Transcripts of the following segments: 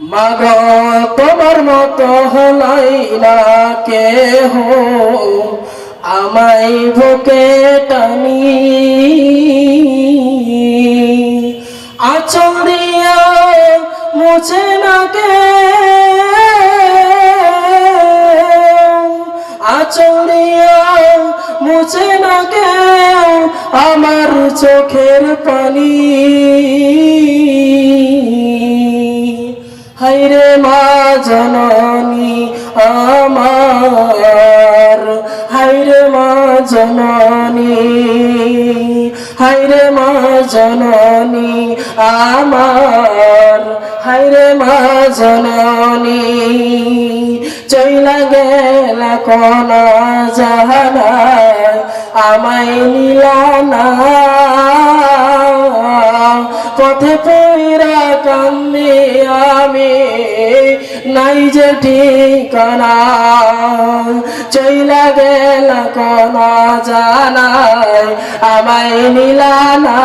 মাগ, তোমার মতো হলাই না কেহ। আমায় বুকে টানি। আচল দিয়া মুছে না কে আচল দিয়া মুছে না কে আমার চোখের পানি জননী আমার। হাইরে মা জননী হাইরে মা জননী আমার। হাইরে মা জননী চইলা গেল কোন জাহানা আমায় নিলা না পথে পইরা কান্দি আমি, নাই যে ঠিকানা। চইলা গেল কোন জানাই, আমায় নিলানা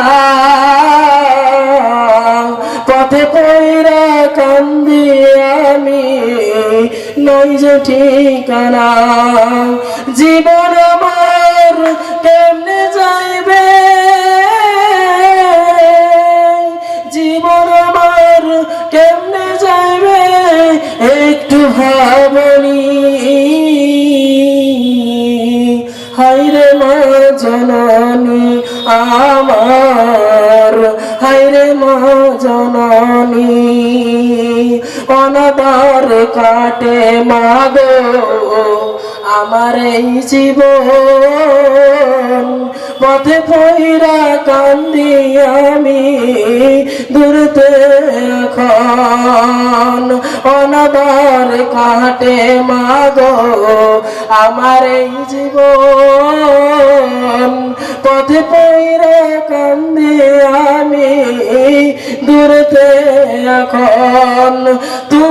পথে পইরা কান্দি আমি, নাই যে ঠিকানা। জীবন জননী আমার। হাইরে মা জননী, অনাদার কাটে মাগো আমার এই জীবন। পথে পইরা কান্দি আমি দূরতে এখন। অনাদার কাটে মাগো আমার এই জীবন। পথে পাইরে কান্দি আমি। দূরতে এখন তুমি